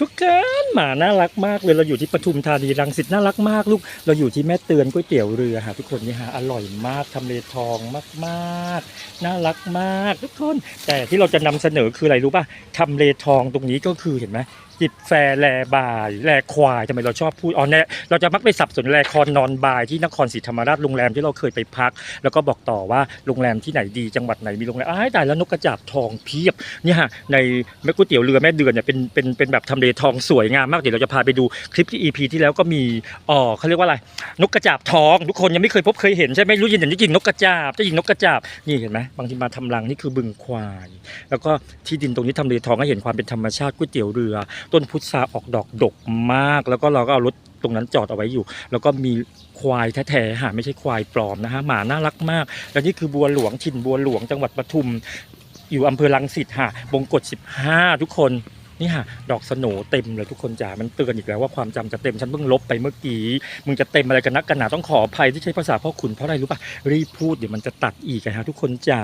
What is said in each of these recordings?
ทุกคนหมาน่ารักมากเลยเราอยู่ที่ปทุมธานีรังสิตน่ารักมากลูก เราอยู่ที่แม่เตือนก๋วยเตี๋ยวเรือฮะทุกคนนี่ฮะอร่อยมากทำเลทองมากๆ น่ารักมากทุกคน แต่ที่เราจะนำเสนอคืออะไรรู้ป่ะทำเลทองตรงนี้ก็คือเห็นไหมจิบแฟร์แลบายแลควายทำไมเราชอบพูดอ๋อเนี่ยเราจะมักไปสับสนแลคอนนอนบายที่นครศรีธรรมราชโรงแรมที่เราเคยไปพัก แล้วก็บอกต่อว่าโรงแรมที่ไหนดีจังหวัดไหนมีโรงแรมอ้ายตายแล้วนกกระจาบทองเพียบเนี่ยฮะในแม่ก๋วยเตี๋ยวเรือแม่เดือนเนี่ยเป็นเป็นเป็นแบบทำเลทองสวยงามมากเดี๋ยวเราจะพาไปดูคลิปที่ EP ที่แล้วก็มีอ๋อเขาเรียกว่าอะไรนกกระจาบทองทุกคนยังไม่เคยพบเคยเห็นใช่ไหมรู้ยินอย่างนี้ยิงนกกระจาบจะยิงนกกระจาบนี่เห็นไหมบางทีมาทำรังนี่คือบึงควาย แล้วก็ที่ดินตรงนี้ทำเลทองให้เห็นความเป็นธรรมชาติก๋วยเตี๋ยวเรือต้นพุทราออกดอกดกมาก แล้วก็เราก็เอารถตรงนั้นจอดเอาไว้อยู่ แล้วก็มีควายแท้ๆหาไม่ใช่ควายปลอมนะฮะหมาน่ารักมาก แล้วนี่คือบัวหลวงถิ่นบัวหลวงจังหวัดปทุม อยู่อำเภอลังสิตฮะบงกฎ15 ทุกคน นี่ฮะดอกสโนเต็มเลยทุกคนจ๋า มันเตือนอีกแล้วว่าความจำจะเต็ม ฉันเพิ่งลบไปเมื่อกี้ มึงจะเต็มอะไรกันนักกันหนาต้องขออภัยที่ใช้ภาษาพ่อขุนเพราะอะไรรู้ป่ะ รีบพูดเดี๋ยวมันจะตัดอีกอะฮะทุกคนจ๋า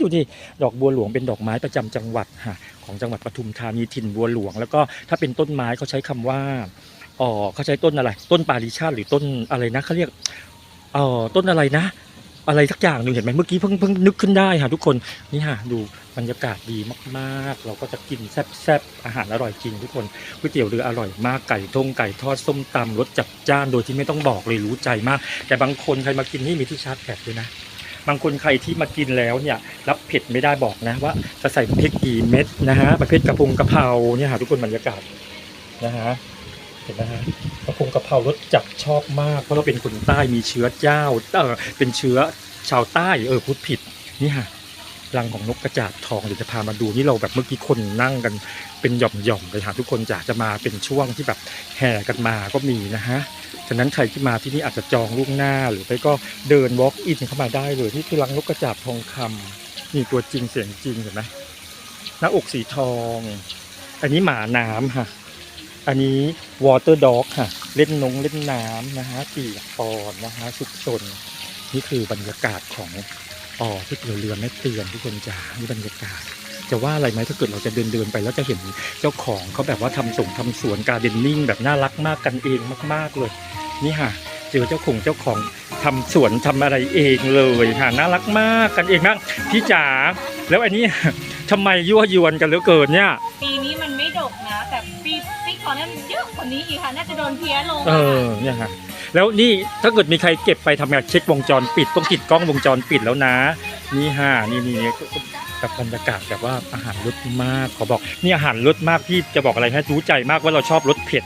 ดูดิ ดอกบัวหลวงเป็นดอกไม้ประจำจังหวัดฮะของจังหวัดปทุมธานีถิ่นบัวหลวง แล้วก็ถ้าเป็นต้นไม้เขาใช้คำว่าอ๋อเขาใช้ต้นอะไร ต้นปาริชาติหรือต้นอะไรนะเขาเรียกเอ๋อต้นอะไรนะ อะไรสักอย่างหนึ่งเห็นไหมเมื่อกี้เพิ่งเพิ่งนึกขึ้นได้ค่ะทุกคนนี่ค่ะดูบรรยากาศดีมากๆ เราก็จะกินแซ่บๆอาหารอร่อยจริงทุกคนก๋วยเตี๋ยวเรืออร่อยมากไก่ทงไก่ทอดส้มตำรสจัดจ้านโดยที่ไม่ต้องบอกเลยรู้ใจมาก แต่บางคนใครมากินนี่มีที่ชาร์จแบตด้วยนะบางคนใครที่มากินแล้วเนี่ยรับเผ็ดไม่ได้บอกนะว่าจะใส่พริกกี่เม็ดนะฮะประเภทกระพงกระเพราเนี่ยค่ะทุกคนบรรยากาศนะฮะ เห็นไหมฮะกระพงกระเพรารสจัดชอบมาก เพราะเราเป็นคนใต้มีเชื้อเจ้าเออเป็นเชื้อชาวใต้เออพูดผิดนี่ค่ะรังของนกกระจาบทองเดี๋ยวจะพามาดูนี่เราแบบเมื่อกี้คนนั่งกันเป็นหย่อมๆเลยค่ะทุกคนจะจะมาเป็นช่วงที่แบบแห่กันมาก็มีนะฮะฉะนั้นใครที่มาที่นี่อาจจะจองล่วงหน้าหรือไปก็เดิน walk in เข้ามาได้เลยนี่คือรังนกกระจาบทองคำนี่ตัวจริงเสียงจริงเห็นไหมหน้าอกสีทอง อันนี้หมาน้ำค่ะ อันนี้ water dog ค่ะ เล่นนงเล่นน้ำนะฮะปีกปอนนะฮะสุกสนนี่คือบรรยากาศของอ๋อที่เรือเรือแม่เตือนทุกคนจ๋านี่บรรยากาศ จะว่าอะไรไหมถ้าเกิดเราจะเดินเดินๆไปแล้วจะเห็นเจ้าของเขาแบบว่าทำส่งทำสวนการเดนนิ่งแบบน่ารักมากกันเองมาก ๆเลย นี่ค่ะเจอเจ้าของเจ้าของทำสวนทำอะไรเองเลยค่ะน่ารักมากกันเองมากพี่จ๋าแล้วอันนี้ทำไมยั่วยวนกันเหลือเกินเนี่ย ปีนี้มันไม่ดกนะแต่ ก่อนนั้นเยอะกว่านี้อีกค่ะ น่าจะโดนเพี้ยลงเออเนี่ยค่ะแล้วนี่ถ้าเกิดมีใครเก็บไปทำงานเช็ควงจรปิดต้องติดกล้องวงจรปิดแล้วนะ นี่ฮะนี่นี่นี่แบบบรรยากาศแบบว่าอาหารรสมากขอบอกนี่อาหารรสมากพี่จะบอกอะไรให้รู้ใจมากว่าเราชอบรสเผ็ด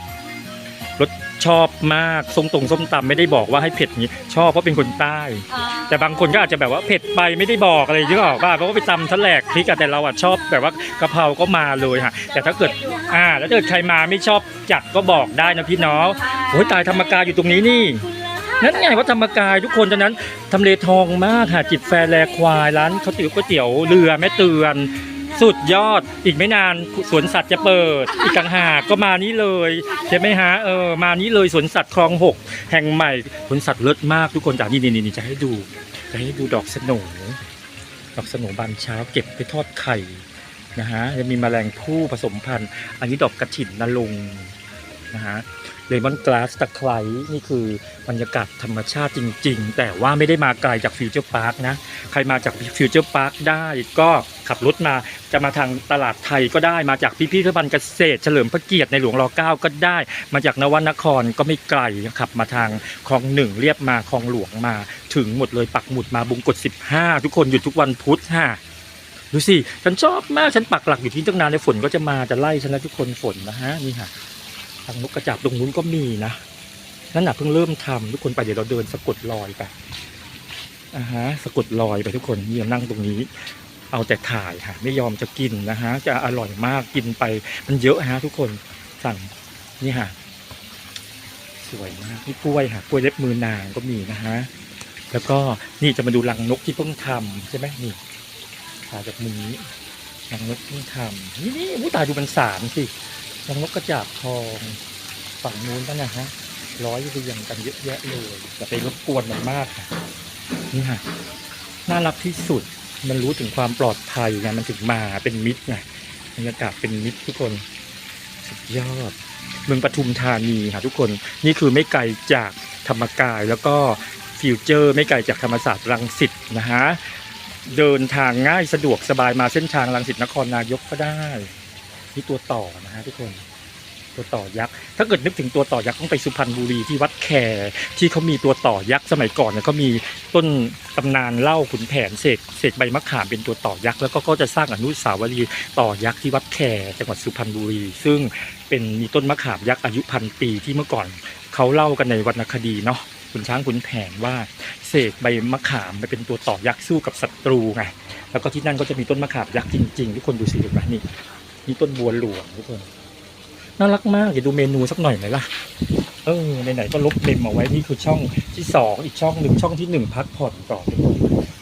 ชอบมากส้มตรงส้มตำไม่ได้บอกว่าให้เผ็ดนี้ ชอบเพราะเป็นคนใต้ อ่าแต่บางคนก็อาจจะแบบว่าเผ็ดไปไม่ได้บอกอะไรที่บอกว่าเพราะว่าไปตำทะแหลกพริกอะแต่เราอะชอบแบบว่ากะเพราก็มาเลยฮะแต่ถ้าเกิดอ่าแล้วถ้าเกิดใครมาไม่ชอบจัดก็บอกได้นะพี่น้องโอ้ยตายธรรมกายอยู่ตรงนี้นี่ นั่นไงว่าธรรมกายทุกคนตอนนั้นทำเลทองมากค่ะจิตแฟร์แลควายร้านเขาวติ๋วก๋วยเตี๋ยวเรือแม่เตือน สุดยอดอีกไม่นานสวนสัตว์จะเปิด อีกต่างหากก็มานี้เลยใช่ไหมฮะเออมานี้เลยสวนสัตว์คลองหกแห่งใหม่สวนสัตว์เลิศมากทุกคนจากนี่นี่นี่จะให้ดูจะให้ดูดอกสโหนดอกสโหนบานเช้าเก็บไปทอดไข่นะฮะจะมีแมลงผู้ผสมพันธุ์ อันนี้ดอกกระถิ่นนรง นะฮะเลมอนกลาสตะไคร้นี่คือบรรยากาศธรรมชาติจริง ๆ แต่ว่าไม่ได้มาไกลจากฟิวเจอร์พาร์คนะ ใครมาจากฟิวเจอร์พาร์คได้ก็ขับรถมาจะมาทางตลาดไทยก็ได้มาจากพิพิธภัณฑ์เกษตร เฉลิมพระเกียรติในหลวงรอเก้าก็ได้ มาจากนวนครก็ไม่ไกลขับมาทางคลองหนึ่งเรียบมาคลองหลวงมา ถึงหมดเลยปักหมุดมาบุงกฎ15 ทุกคนหยุดทุกวันพุธฮะดูสิฉันชอบมากฉันปักหลักอยู่ที่ตั้งนานในฝนก็จะมาจะไล่ฉันนะทุกคนฝนนะฮะนี่ฮะ ทางนกกระจาบตรงนู้นก็มีนะนั่นน่ะเพิ่งเริ่มทำทุกคนไปเดี๋ยวเราเดินสะกดรอยไปอ่าฮะสะกดรอยไปทุกคนนี่นั่งตรงนี้ เอาแต่ถ่ายค่ะ ไม่ยอมจะกินนะฮะจะอร่อยมากกินไป มันเยอะฮะ ทุกคนสั่งนี่ฮะสวยมากนี่กล้วยค่ะกล้วยเล็บมือนางก็มีนะฮะแล้วก็นี่จะมาดูรังนกที่เพิ่งทำใช่ไหมนี่ถ่ายจากมุมนี้รังนกเพิ่งทำนี่นี่อู้ตายดูมันสามสิ รังนกกระจาบทองฝั่งนู้นก็นะฮะร้อยเรียงกันเยอะแยะเลยอย่าไปรบกวนมันมากค่ะนี่ค่ะน่ารักที่สุดมันรู้ถึงความปลอดภัยไงมันถึงมาเป็นมิตรไงบรรยากาศเป็นมิตรทุกคนสุดยอดเมืองปทุมธานีค่ะทุกคนนี่คือไม่ไกลจากธรรมกายแล้วก็ฟิวเจอร์ ไม่ไกลจากธรรมศาสตร์รังสิตนะฮะเดินทางง่ายสะดวกสบายมาเส้นทางรังสิตนครนายกก็ได้ นี่ตัวต่อนะฮะทุกคนตัวต่อยักษ์ถ้าเกิดนึกถึงตัวต่อยักษ์ต้องไปสุพรรณบุรีที่วัดแคที่เขามีตัวต่อยักษ์สมัยก่อนเนี่ยเขามีต้นตำนานเล่าขุนแผนเสกเสกใบมะขามเป็นตัวต่อยักษ์แล้วก็ก็จะสร้างอนุสาวรีย์ต่อยักษ์ที่วัดแคจังหวัดสุพรรณบุรี ซึ่งเป็นมีต้นมะขามยักษ์อายุพันปีที่เมื่อก่อนเขาเล่ากันในวรรณคดีเนาะขุนช้างขุนแผนว่าเสกใบมะขามไปเป็นตัวต่อยักษ์สู้กับศัตรูไงแล้วก็ที่นั่นก็จะมีต้นมะขามยักษ์จริง ๆ ทุกคนดูสิเห็นไหมนี่ นี่ต้นบัวหลวงทุกคนน่ารักมากเดี๋ยวดูเมนูสักหน่อยไหมล่ะเออไหนๆก็ลบเมมเอาไว้นี่คือช่องที่สองอีกช่องหนึ่งช่องที่หนึ่งพักผ่อนก่อนทุกคน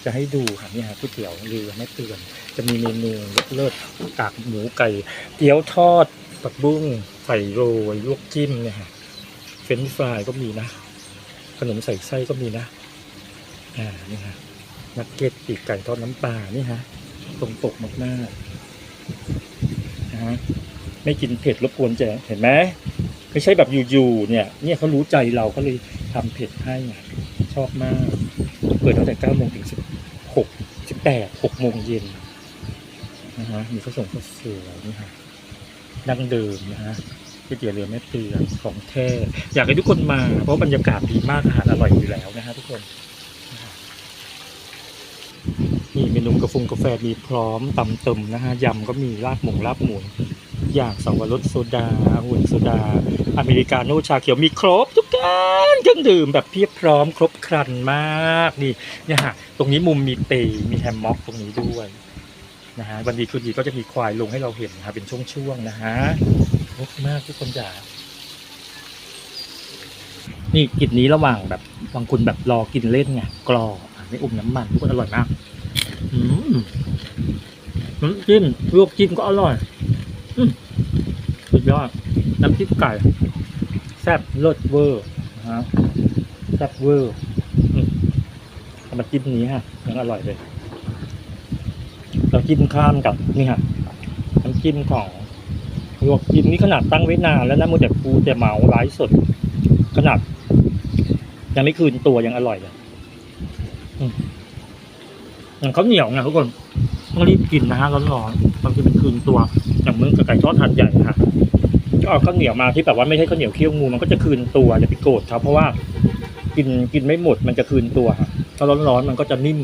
จะให้ดูค่ะนี่ฮะก๋วยเตี๋ยวเรือแม่เตือน จะมีเมนูเลิศๆกากหมูไก่เกี๊ยวทอดผักบุ้งไข่โรยลวกจิ้มเนี่ยฮะเฟรนช์ฟรายก็มีนะ ขนมใส่ไส้ก็มีนะอ่านี่ฮะนักเก็ตปีกไก่ทอดน้ำปลานี่ฮะตรงปกมากๆ ฮะไม่กินเผ็ดรบกวนจะเห็นไหมไม่ใช่แบบอยู่ๆเนี่ย เนี่ยเขารู้ใจเราก็เลยทำเผ็ดให้ชอบมาก เปิดตั้งแต่เก้าโมงถึงสิบหกสิบแปดหกโมงเย็นนะฮะมีข้าวส่งข้าวสวยนี่ฮะดั้งเดิมนะฮะก๋วยเตี๋ยวเรือแม่เตือนของแท้อยากให้ทุกคนมา เพราะบรรยากาศดีมากอาหารอร่อยอยู่แล้วนะฮะทุกคน นี่เมนูกาแฟกาแฟมีพร้อมตำเติมนะฮะยำก็มีลาบหมูลาบหมูอย่างสาวรสโซดาหุ่นโซดา อเมริกาโน่ชาเขียวมีครบทุกการเครื่องดื่มแบบเพียบพร้อมครบครันมากนี่เนี่ยฮะตรงนี้มุมมีเตยมีแฮมม็อกตรงนี้ด้วยนะฮะวันดีคืนดีก็จะมีควายลงให้เราเห็นนะฮะเป็นช่วงๆนะฮะครบมากทุกคนจ๋านี่กินนี้ระหว่างแบบบางคนแบบรอกินเล่นไงกรอบไม่อมน้ำมันทุกคนอร่อยมาก น้ำจิ้มลวกจิ้มก็อร่อยสุดยอด น้ำพริกไก่ แซ่บเลิศเวอร์นะฮะแซ่บเวอร์มเอามาจิ้มนี้ฮะยังอร่อยเลย เราจิ้มข้ามกับนี่ฮะน้ำจิ้มของลวกจิ้มนี่ขนาดตั้งไว้นานแล้วนะมูแต่ปูแต่เมาไลฟ์สด ขนาด ยังไม่คืนตัวยังอร่อยเลย อย่างเขาวเหนียวไงทุกคนต้องรีบกินนะฮะร้อนๆบางทีมันคืนตัวอย่างมึงกับไก่ทอดหัดใหญ่ค่ะก็เอาข้าวเหนียวมาที่แบบว่าไม่ใช่ข้าวเหนียวเคี่ยวงูมันก็จะคืนตัวอย่าไปโกรธเขาเพราะว่ากินกินไม่หมดมันจะคืนตัวถ้าร้อนๆมันก็จะนิ่ม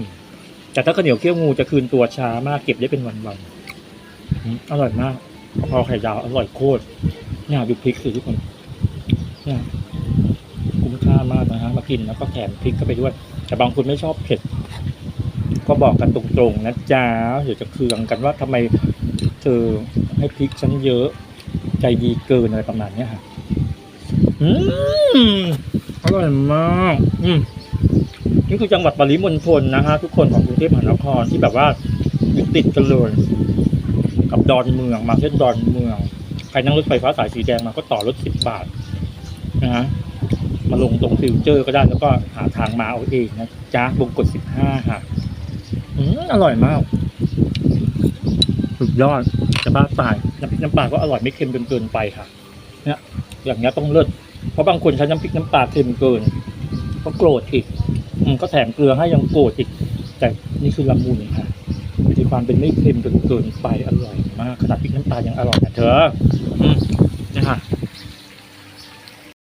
แต่ถ้าข้าวเหนียวเคี่ยวงูจะคืนตัวช้ามากเก็บได้เป็นวันๆอืมอร่อยมากเพราไข่ดาวอร่อยโคตรเนี่ยดูพริกสิทุกคนเนี่ยคุ้มค่ามากนะฮะมากินแล้วก็แถมพริกเข้าไปด้วย แต่บางคนไม่ชอบเผ็ด ก็บอกกันตรงๆนะจ๊ะเดี๋ยวจะเคืองกันว่าทำไมเธอให้พริกฉันเยอะ ใจดีเกินอะไรประมาณเนี้ค่ะอืมอร่อยมากอืมนี่คือจังหวัดปริมณฑลนะฮะทุกคนของกรุงเทพมหานครที่แบบว่าอยู่ติดกันเลยกับดอนเมืองมาเส้นดอนเมืองใครนั่งรถไฟฟ้าสายสีแดงมาก็ต่อรถสิบบาทนะฮะมาลงตรงฟิวเจอร์ก็ได้แล้วก็หาทางมาเอาเองนะจ๊ะวงกดสิบห้าค่ะ อร่อยมาก สุดยอดจะบ้าตายน้ำพริกน้ำปลาก็อร่อยไม่เค็มจนเกินไปค่ะ เนี่ยอย่างเงี้ยต้องเลิศเพราะบางคนใช้น้ำพริกน้ำปลาเค็มเกิน ก็โกรธอีกอืมก็แถมเกลือให้ยังโกรธอีก แต่นี่คือละมุนค่ะมีความเป็นไม่เค็มจนเกินไปอร่อยมากขนาดพริกน้ำปลายังอร่อยนะเธออืมนี่ค่ะ